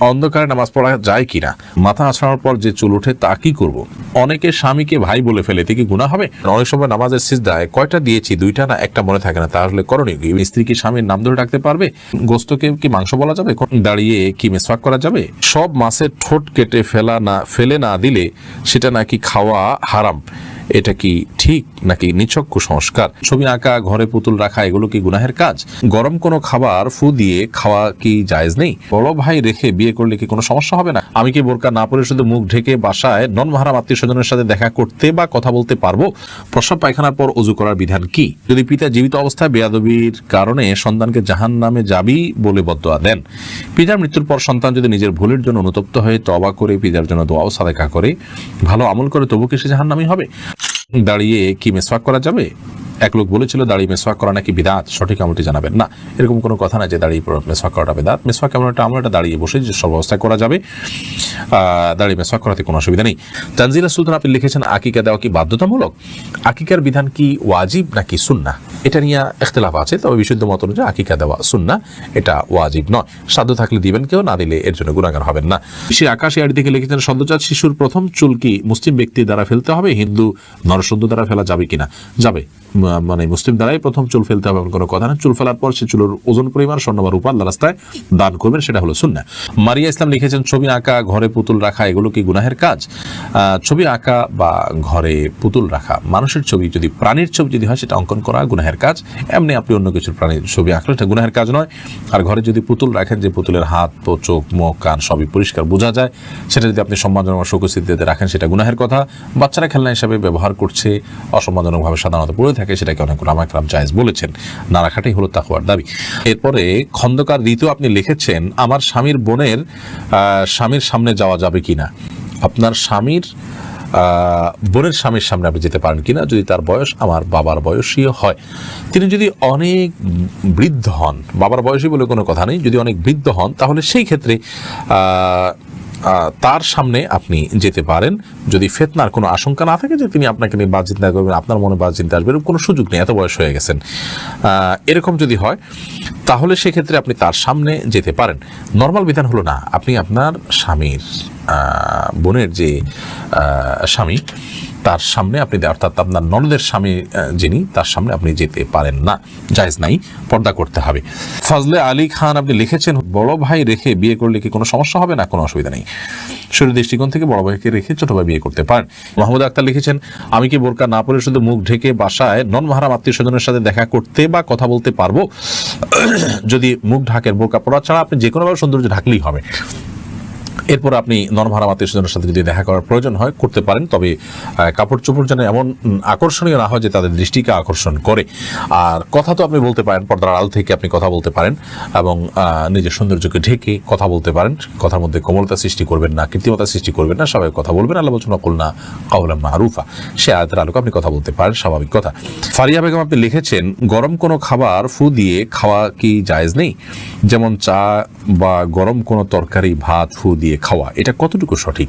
অন্ধকারে নামাজ পড়া যায় কিনা? মাথা আছড়ানোর পর যে চুল ওঠে, তা কি করব? অনেকে স্বামীকে ভাই বলে ফেলে, এতে কি গুণা হবে? অনেক সময় নামাজের সিজদায় কয়টা দিয়েছি, দুইটা না একটা মনে থাকে না। তাহলে করণীয় কি? স্ত্রী কি স্বামীর নাম ধরে ডাকতে পারবে? গোস্তকে কি মাংস বলা যাবে? দাঁড়িয়ে কি মেসওয়াক করা যাবে? সব মাছের ঠোঁট কেটে ফেলা না, ফেলে না দিলে সেটা নাকি খাওয়া হারাম? এটা কি ঠিক নাকি নিছক কুসংস্কার? ছবি আঁকা, ঘরে পুতুল রাখা, এগুলো কি গুনাহের কাজ? গরম কোনো খাবার, ফু দিয়ে খাওয়া কি জায়েজ নেই? বড় ভাই রেখে বিয়ে করলে কি কোনো সমস্যা হবে না? আমি কি বোরকা না পরে শুধু মুখ ঢেকে বাসায় নন মাহারাম আত্মীয় স্বজনের সাথে দেখা করতে বা কথা বলতে পারব? প্রসব পায়খানার পর অজু করার বিধান কি? যদি পিতা জীবিত অবস্থায় বেয়াদবির কারণে সন্তানকে জাহান নামে যাবি বলে বদয়া দেন। পিতার মৃত্যুর পর সন্তান যদি নিজের ভুলের জন্য অনুতপ্ত হয়ে তবা করে, পিতার জন্য দোয়াও সাদেকা করে, ভালো আমল করে তবু কি সে জাহান নামই হবে? দাঁড়িয়ে কি মেসওয়াক করা যাবে? এক লোক বলেছিল দাঁড়িয়ে মেসওয়াক করা নাকি বিদাত? সঠিক আমলটি জানাবেন না। এরকম কোনো কথা না যে দাঁড়িয়ে মেসওয়াক করাটা বিদাত। মেসওয়াক এমন একটা আমল? এটা দাঁড়িয়ে বসে যে সব অবস্থায় করা যাবে। দাঁড়িয়ে মেসওয়াক করাতে কোনো অসুবিধা নেই। তানজিলা সুলতান আপনি লিখেছেন, আকিকা দেওয়া কি বাধ্যতামূলক? আকিকার বিধান কি ওয়াজিব নাকি সুন্না এটা নিয়ে এখতলাফ আছে, তবে বিশুদ্ধ মত অনুযায়ী আকিকা দেওয়া সুন্না এটা ওয়াজিব নয়। সাধ্য থাকলে দিবেন কেউ, না দিলে এর জন্য গুণাগার হবেন না। সে আকাশ এর দিকে লিখেছেন, সদ্যজাত শিশুর প্রথম চুল কি মুসলিম ব্যক্তি দ্বারা ফেলতে হবে? হিন্দু নরসুন্দর দ্বারা ফেলা যাবে কিনা? যাবে। মানে মুসলিম দ্বারাই প্রথম চুল ফেলতে হবে এমন কোনো কথা না। চুল ফেলার পর সে চুলের ওজন পরিমাণ স্বর্ণ বা রূপার রাস্তায় দান করবেন, সেটা হলো সুন্না মারিয়া ইসলাম লিখেছেন, ছবি আঁকা, ঘরে পুতুল রাখা, এগুলো কি গুনাহের কাজ? ছবি আঁকা বা ঘরে পুতুল রাখা, মানুষের ছবি যদি প্রাণীর ছবি যদি হয়, সেটা অঙ্কন করা গুনাহের কাজ। এমনি আপনি অন্য কিছুর প্রাণীর ছবি আঁকলে এটা গুনাহের কাজ নয়। আর ঘরে যদি পুতুল রাখেন, যে পুতুলের হাত পো চোখ, মুখ, কান সবই পরিষ্কার বোঝা যায়। সেটা যদি আপনি সম্মানজনক শোকস্থিতিতে রাখেন, সেটা গুনাহের কথা। বাচ্চারা খেলনা হিসাবে ব্যবহার করছে, অসম্মানজনকভাবে সাধারণত পড়ে থাকে সেটাকে অনেক রামাকরাম জায়েজ বলেছেন। না রাখাটাই হলো তাকুয়ার দাবি। এরপরে খন্দকার ঋতু আপনি লিখেছেন, আমার স্বামীর বোনের স্বামীর সামনে যাওয়া যাবে কিনা? আপনার স্বামীর বোনের স্বামীর সামনে আপনি যেতে পারেন কিনা? যদি তার বয়স আমার বাবার বয়সী হয়। তিনি যদি অনেক বৃদ্ধ হন, বাবার বয়সী বলে কোনো কথা নেই, যদি অনেক বৃদ্ধ হন, তাহলে সেই ক্ষেত্রে তার সামনে আপনি যেতে পারেন। যদি ফেতনার কোনো আশঙ্কা না থাকে যে তিনি আপনাকে নিয়ে বাদ চিন্তা করবেন, আপনার মনে বাদ চিন্তা আসবে, এরকম কোনো সুযোগ নেই, এত বয়স হয়ে গেছেন। এরকম যদি হয় তাহলে সেক্ষেত্রে আপনি তার সামনে যেতে পারেন। নর্মাল বিধান হলো না, আপনি আপনার স্বামীর বোনের যে স্বামী, তার সামনে আপনি অর্থাৎ আপনার ননদের স্বামী যিনি, তার সামনে আপনি যেতে পারেন না। জায়েজ নাই, পর্দা করতে হবে। ফজলে আলী খান আপনি লিখেছেন, বড় ভাই রেখে বিয়ে করলে কি কোনো সমস্যা হবে না? কোনো অসুবিধা নেই। শরীর দৃষ্টিকোণ থেকে বড় ভাইকে রেখে ছোট ভাই বিয়ে করতে পারেন। মোহাম্মদ আক্তার লিখেছেন, আমি কি বোরকা না পরে শুধু মুখ ঢেকে বাসায় নন মাহারাম আত্মীয় স্বজনের সাথে দেখা করতে বা কথা বলতে পারব? যদি মুখ ঢাকের বোরকা পরা ছাড়া আপনি যে কোনোভাবে সৌন্দর্য ঢাকলেই হবে। এরপর আপনি নরভাড়া আত্মীয় স্বজনের সাথে যদি দেখা করার প্রয়োজন হয়, করতে পারেন। তবে কাপড় চোপড় যেন এমন আকর্ষণীয় না হয় যে তাদের দৃষ্টিকে আকর্ষণ করে। আর কথা তো আপনি বলতে পারেন, পর্দার আল থেকে আপনি কথা বলতে পারেন এবং নিজের সৌন্দর্যকে ঢেকে কথা বলতে পারেন। কথার মধ্যে কোমলতা সৃষ্টি করবেন না, কৃত্রিমতা সৃষ্টি করবেন না সবাই কথা বলবেন, আল্লাহ বলছেন অকুল না কাউলাম মারুফা। সে আয়তের আলোকে আপনি কথা বলতে পারেন, স্বাভাবিক কথা। ফারিয়া বেগম আপনি লিখেছেন, গরম কোনো খাবার ফু দিয়ে খাওয়া কি জায়েজ নেই? যেমন চা বা গরম কোনো তরকারি, ভাত ফু দিয়ে খাওয়া এটা কতটুকু সঠিক?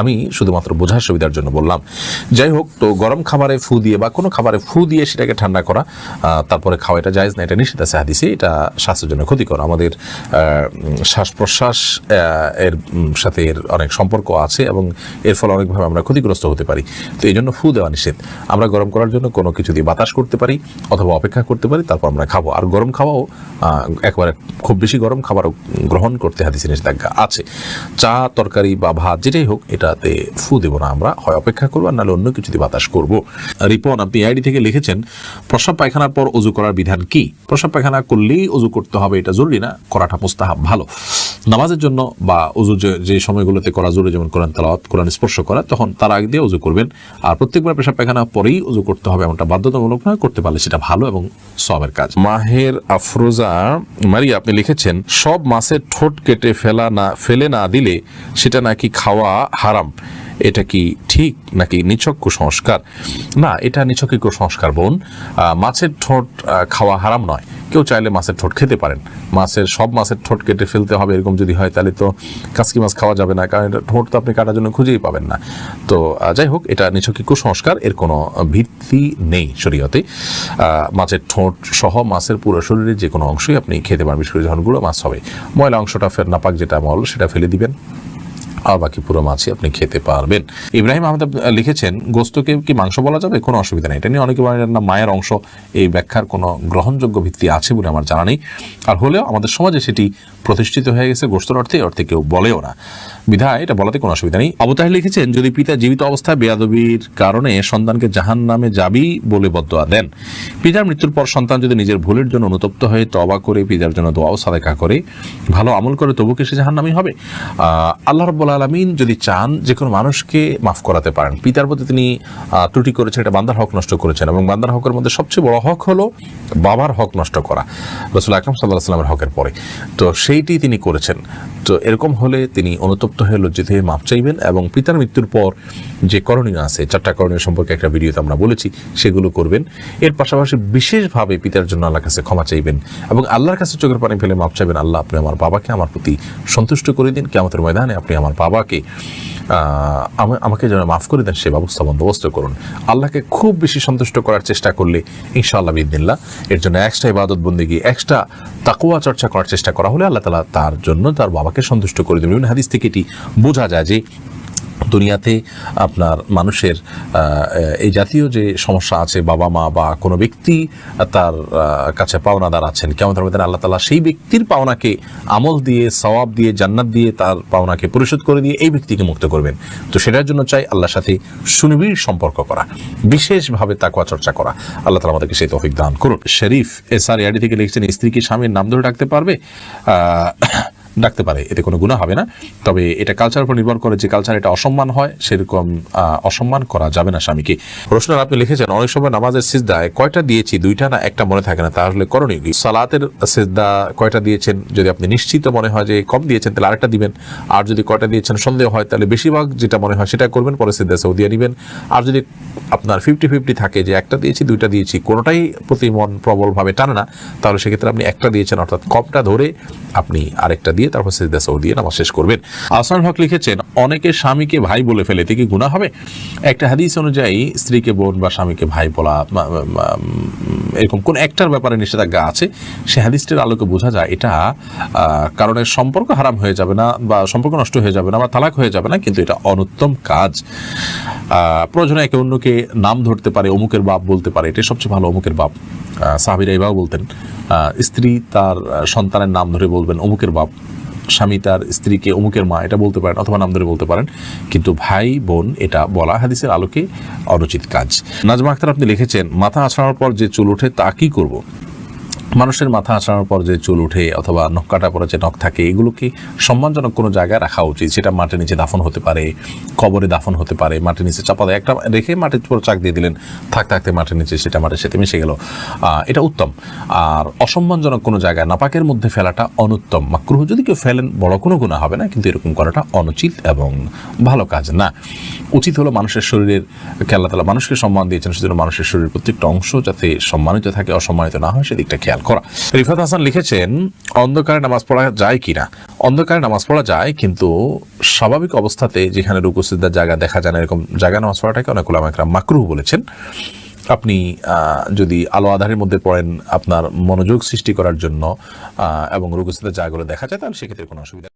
আমি শুধুমাত্র বোঝার সুবিধার জন্য বললাম। যাই হোক, তো গরম খাবারে ফু দিয়ে বা কোনো খাবারে ফু দিয়ে সেটাকে ঠান্ডা করা তারপরে খাওয়া এটা জায়েজ না, এটা নিষেধ আছে হাদিসে, এটা স্বাস্থ্যের জন্য ক্ষতিকর। আমাদের শ্বাস প্রশ্বাস এর সাথে এর অনেক সম্পর্ক আছে এবং এর ফলে অনেকভাবে আমরা ক্ষতিগ্রস্ত হতে পারি। তো এই জন্য ফু দেওয়া নিষেধ। আমরা গরম করার জন্য কোনো কিছু দিয়ে বাতাস করতে পারি অথবা অপেক্ষা করতে পারি, তারপর আমরা খাব। আর গরম খাওয়াও একবারে খুব বেশি গরম খাবারও গ্রহণ করতে হাদিসে নিষেধাজ্ঞা আছে। চা, তরকারি বা ভাত, যেটাই হোক, এটা এটাতে ফু দেবো না আমরা, হয় অপেক্ষা করব নাহলে অন্য কিছু দিয়ে বাতাস করব। রিপন, আপনি আইডি থেকে লিখেছেন প্রস্রাব পায়খানার পর অজু করার বিধান কি? প্রস্রাব পায়খানা করলেই অজু করতে হবে, এটা জরুরি না? করাটা মুস্তাহাব, ভালো। নামাজের জন্য বা অজু যে- সময়গুলোতে করা জরুরি, যেমন কোরআন তালাওয়াত, কোরআন স্পর্শ করা, তখন তার আগে দিয়ে অজু করবেন। আর প্রত্যেকবার পেশাব পায়খানা পরেই অজু করতে হবে, এমনটা বাধ্যতামূলক না করতে পারলে সেটা ভালো এবং সবের কাজ। মাহের আফরোজা, মারিয়া, আপনি লিখেছেন, সব মাছের ঠোঁট কেটে ফেলা না, ফেলে না দিলে সেটা নাকি খাওয়া হারাম এটা কি ঠিক নাকি নিছক কুসংস্কার? না, এটা নিছক কুসংস্কার, বোন। মাছের ঠোঁট খাওয়া হারাম নয়। কেউ চাইলে মাছের ঠোঁট খেতে পারেন। মাছের, সব মাছের ঠোঁট কেটে ফেলতে হবে এরকম যদি হয়, তাহলে তো কাসকি মাছ খাওয়া যাবে না, কারণ এটা ঠোঁট তো আপনি কাটার জন্য খুঁজেই পাবেন না। তো যাই হোক, এটা নিছকই কুসংস্কার, এর কোনো ভিত্তি নেই শরীয়তে। মাছের ঠোঁট সহ মাছের পুরো শরীরের যে কোনো অংশই আপনি খেতে পারবেন যখন গুঁড়ো মাছ হবে। ময়লা অংশটা ফের নাপাক যেটা মল, সেটা ফেলে দিবেন। আর বাকি পুরো মাছই আপনি খেতে পারবেন। ইব্রাহিম আহমেদ লিখেছেন, গোস্তকে কি মাংস বলা যাবে? কোনো অসুবিধা নেই। এটা নিয়ে অনেকে বলেন, না, মায়ের অংশ এই ব্যাখ্যার কোনো গ্রহণযোগ্য ভিত্তি আছে বলে আমার জানা নেই। আর হলেও আমাদের সমাজে সেটি প্রতিষ্ঠিত হয়ে গেছে গোস্তর অর্থে অর্থে কেউ বলেও না। বিধায় এটা বলাতে কোনো অসুবিধা নেই। অবতাহে লিখেছেন, যদি পিতা জীবিত অবস্থায় বেয়াদবির কারণে সন্তানকে জাহান নামে যাবি বলে বদোয়া দেন। পিতার মৃত্যুর পর সন্তান যদি নিজের ভুলের জন্য অনুতপ্ত হয়ে তবা করে, পিতার জন্য দোয়াও সাদেকা করে, ভালো আমল করে তবু কি সে জাহান নামই হবে আল্লাহ রব্বুল আলমিন যদি চান যে কোনো মানুষকে মাফ করাতে পারেন। পিতার প্রতি তিনি ত্রুটি করেছেন, এটা বান্দার হক নষ্ট করেছেন এবং বান্দার হকের মধ্যে সবচেয়ে বড় হক হলো বাবার হক নষ্ট করা, রসুল আকরম সাল্লাহ সাল্লামের হকের পরে। তো সেইটি তিনি করেছেন। তো এরকম হলে তিনি অনুতপ্ত হয়ে লজ্জিত হয়ে মাপ চাইবেন এবং পিতার মৃত্যুর পর যে করণীয় আছে, চারটা করণীয় সম্পর্কে একটা ভিডিওতে আমরা বলেছি, সেগুলো করবেন। এর পাশাপাশি বিশেষভাবে পিতার জন্য আল্লাহর কাছে ক্ষমা চাইবেন এবং আল্লাহর কাছে চোখের পানি ফেলে মাপ চাইবেন। আল্লাহ আপনি আমার বাবাকে আমার প্রতি সন্তুষ্ট করে দিন। কেমতের ময়দানে আপনি আমার বাবাকে আমা- আমাকে যেন মাফ করে দেন সে ব্যবস্থা বন্দোবস্ত করুন। আল্লাহকে খুব বেশি সন্তুষ্ট করার চেষ্টা করলে ইনশাআল্লাহ বিদিল্লা এর জন্য এক্সট্রা ইবাদত বন্দিগি এক্সট্রা তাকুয়া চর্চা করার চেষ্টা করা হলে আল্লাহ তালা তার জন্য তার বাবাকে সন্তুষ্ট করে দেবেন। হাদিস থেকে এটি বোঝা যায় যে দুনিয়াতে আপনার মানুষের এই জাতীয় যে সমস্যা আছে, বাবা মা বা কোনো ব্যক্তি তার কাছে পাওনাদার আছেন, কেমন মধ্যে আল্লাহ তালা সেই ব্যক্তির পাওনাকে আমল দিয়ে, সওয়াব দিয়ে, জান্নাত দিয়ে তার পাওনাকে পরিশোধ করে দিয়ে এই ব্যক্তিকে মুক্ত করবেন। তো সেটার জন্য চাই আল্লাহর সাথে সুনিবিড় সম্পর্ক করা, বিশেষভাবে তাকুয়া চর্চা করা। আল্লাহ তালা আমাদেরকে সেই তৌফিক দান করুন শরীফ এস আর ইয়াডি থেকে লিখছেন, স্ত্রী কি স্বামীর নাম ধরে ডাকতে পারবে? ডাকতে পারে, এতে কোনো গুণা হবে না। তবে এটা কালচার উপর নির্ভর করে যে কালচার এটা অসম্মান হয়, সেরকম অসম্মান করা যাবে না স্বামীকে। প্রশ্ন আপনি লিখেছেন, অনেক সময় নামাজের সিজদায় কয়টা দিয়েছি, দুইটা না একটা মনে থাকে না, তাহলে করণীয় সালাতের সিজদা কয়টা দিয়েছেন, যদি আপনি নিশ্চিত মনে হয় যে কম দিয়েছেন, তাহলে আরেকটা দিবেন। আর যদি কয়টা দিয়েছেন সন্দেহ হয়, তাহলে বেশিরভাগ যেটা মনে হয় সেটা করবেন, পরে সিজদা সৌদিয়া নেবেন। আর যদি আপনার ফিফটি ফিফটি থাকে যে একটা দিয়েছি, দুইটা দিয়েছি, কোনোটাই প্রতি মন প্রবলভাবে টানে না, তাহলে সেক্ষেত্রে আপনি একটা দিয়েছেন, অর্থাৎ কমটা ধরে আপনি আরেকটা তারপর সেজদা সৌ দিয়ে নামাজ শেষ করবেন। আসান হক লিখেছেন, অনেকে স্বামীকে ভাই বলে ফেলে, এতে কি গুণা হবে? একটা হাদিস অনুযায়ী, স্ত্রীকে বোন বা স্বামীকে ভাই বলা এরকম কোন একটার ব্যাপারে নিষেধাজ্ঞা আছে? সে হাদিসটির আলোকে বোঝা যায় এটা কারণে সম্পর্ক হারাম হয়ে যাবে না, বা সম্পর্ক নষ্ট হয়ে যাবে না, বা তালাক হয়ে যাবে না, কিন্তু এটা অনুত্তম কাজ। প্রয়োজনে একে অন্যকে নাম ধরতে পারে, অমুকের বাপ বলতে পারে এটা সবচেয়ে ভালো অমুকের বাপ। সাহাবীরা এভাবে বলতেন। স্ত্রী তার সন্তানের নাম ধরে বলবেন অমুকের বাপ। স্বামী তার স্ত্রীকে অমুকের মা, এটা বলতে পারেন অথবা নাম ধরে বলতে পারেন। কিন্তু ভাই, বোন, এটা বলা হাদিসের আলোকে অনুচিত কাজ। নাজমা আক্তার আপনি লিখেছেন, মাথা আছড়ানোর পর যে চুল ওঠে তা কি করব? মানুষের মাথা আঁচড়ানোর পর যে চুল ওঠে অথবা নখ কাটা পরে যে নখ থাকে এগুলোকে সম্মানজনক কোনো জায়গায় রাখা উচিত? সেটা মাটির নিচে দাফন হতে পারে, কবরে দাফন হতে পারে, মাটির নিচে চাপা দেয় একটা রেখে মাটির উপর চাক দিয়ে দিলেন, থাক থাকতে মাটির নিচে সেটা মাটির সাথে মিশে গেল। এটা উত্তম। আর অসম্মানজনক কোনো জায়গায় নাপাকের মধ্যে ফেলাটা অনুত্তম। মাকরুহ যদি কেউ ফেলেন, বড় কোনো গুণা হবে না, কিন্তু এরকম করাটা অনুচিত এবং ভালো কাজ না। উচিত হলো মানুষের শরীরের খেলা তালা মানুষকে সম্মান দিয়েছেন, সেজন্য মানুষের শরীরের প্রত্যেকটা অংশ যাতে সম্মানিত থাকে, অসম্মানিত না হয়, সেদিকটা খেয়াল করা। রিফাত হাসান লিখেছেন, অন্ধকারে নামাজ পড়া যায় কিনা? অন্ধকারে নামাজ পড়া যায়, কিন্তু স্বাভাবিক অবস্থাতে যেখানে রুকুসিদ্দার জায়গা দেখা যায় না, এরকম জায়গা নামাজ পড়াটাকে অনেক ওলামাকরা মাকরুহ বলেছেন। আপনি যদি আলো আধারের মধ্যে পড়েন আপনার মনোযোগ সৃষ্টি করার জন্য এবং রুকুসিদ্দার জায়গাগুলো দেখা যায়, তাহলে সেক্ষেত্রে কোনো অসুবিধা